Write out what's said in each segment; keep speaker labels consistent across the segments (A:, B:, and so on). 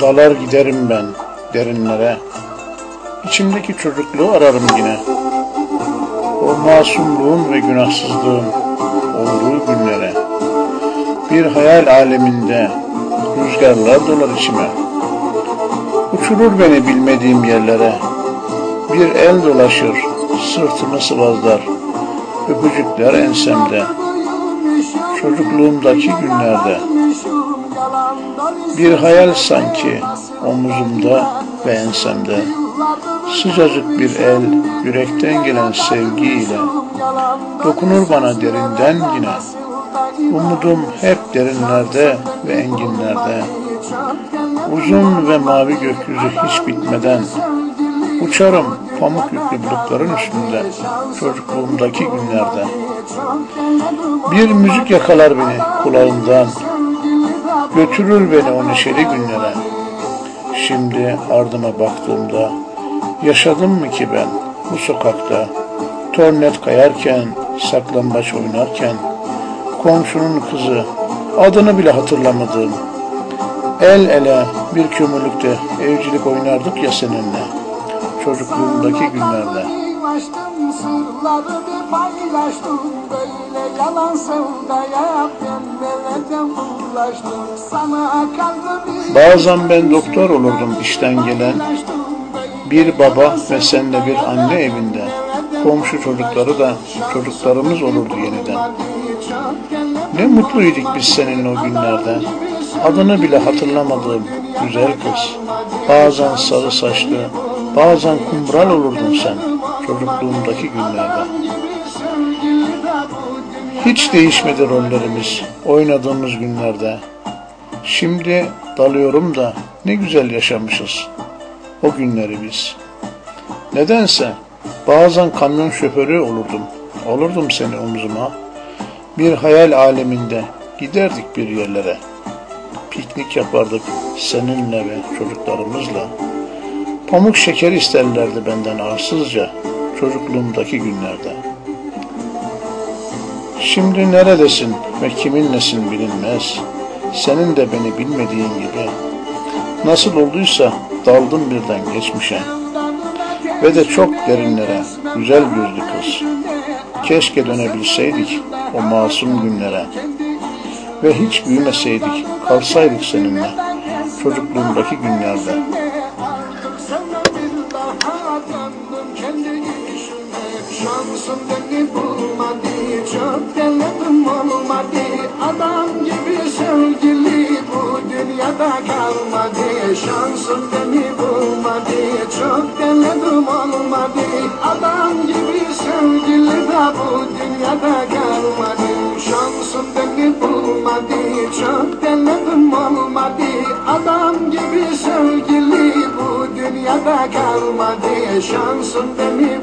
A: Dalar giderim ben derinlere. İçimdeki çocukluğu ararım yine. O masumluğun ve günahsızlığın olduğu günlere. Bir hayal aleminde rüzgarlar dolar içime. Uçurur beni bilmediğim yerlere. Bir el dolaşır, sırtımı sıvazlar. Öpücükler ensemde. Çocukluğumdaki günlerde. Bir hayal sanki omuzumda ve ensemde. Sıcacık bir el, yürekten gelen sevgiyle dokunur bana derinden yine. Umudum hep derinlerde ve enginlerde. Uzun ve mavi gökyüzü hiç bitmeden uçarım pamuk yüklü bulutların üstünde çocukluğumdaki günlerde. Bir müzik yakalar beni kulağımdan, götürür beni o neşeli günlere. Şimdi ardıma baktığımda yaşadım mı ki ben bu sokakta tornet kayarken, saklambaç oynarken, komşunun kızı, adını bile hatırlamadığım, el ele bir kömürlükte evcilik oynardık ya seninle, çocukluğumdaki günlerde.
B: Paylaştım sırları bir paylaştım Böyle yalan sevdaya pembelerden bulaştım Sana kalbimi
A: Bazen ben doktor olurdum işten gelen, bir baba ve sen de bir anne evinde. Komşu çocukları da çocuklarımız olurdu yeniden. Ne mutluyduk biz seninle o günlerde. Adını bile hatırlamadığım güzel kız. Bazen sarı saçlı, bazen kumral olurdun sen çocukluğumdaki günlerde. Hiç değişmedi rollerimiz oynadığımız günlerde. Şimdi dalıyorum da ne güzel yaşamışız o günleri biz. Nedense bazen kamyon şoförü olurdum. Olurdum seni omzuma. Bir hayal aleminde giderdik bir yerlere. Piknik yapardık seninle ve çocuklarımızla. Pamuk şeker isterlerdi benden arsızca çocukluğumdaki günlerde. Şimdi neredesin ve kiminlesin bilinmez. Senin de beni bilmediğin gibi. Nasıl olduysa daldım birden geçmişe. Ve de çok derinlere, güzel gözlü kız. Keşke dönebilseydik o masum günlere. Ve hiç büyümeseydik, kalsaydık seninle çocukluğumdaki günlerde.
B: Şansım beni bulmadı Çok denedim olmadı. Adam gibi sevgili bu dünyada kalmadı. Şansım beni bulmadı Çok denedim olmadı. Adam gibi sevgili de bu dünyada kalmadı. Şansım beni bulmadı Çok denedim olmadı. Adam gibi sevgili bu dünyada kalmadı. Şansım beni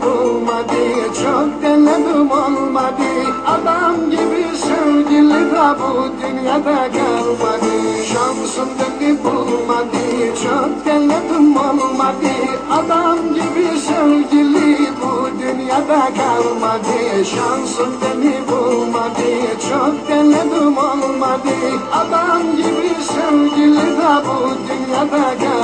B: bu dünyada kalmadı. Şansım beni bulmadı Çok denedim olmadı. Adam gibi sevgili bu dünyada kalmadı. Şansım beni bulmadı Çok denedim olmadı. Adam gibi sevgili de bu dünyada kalmadı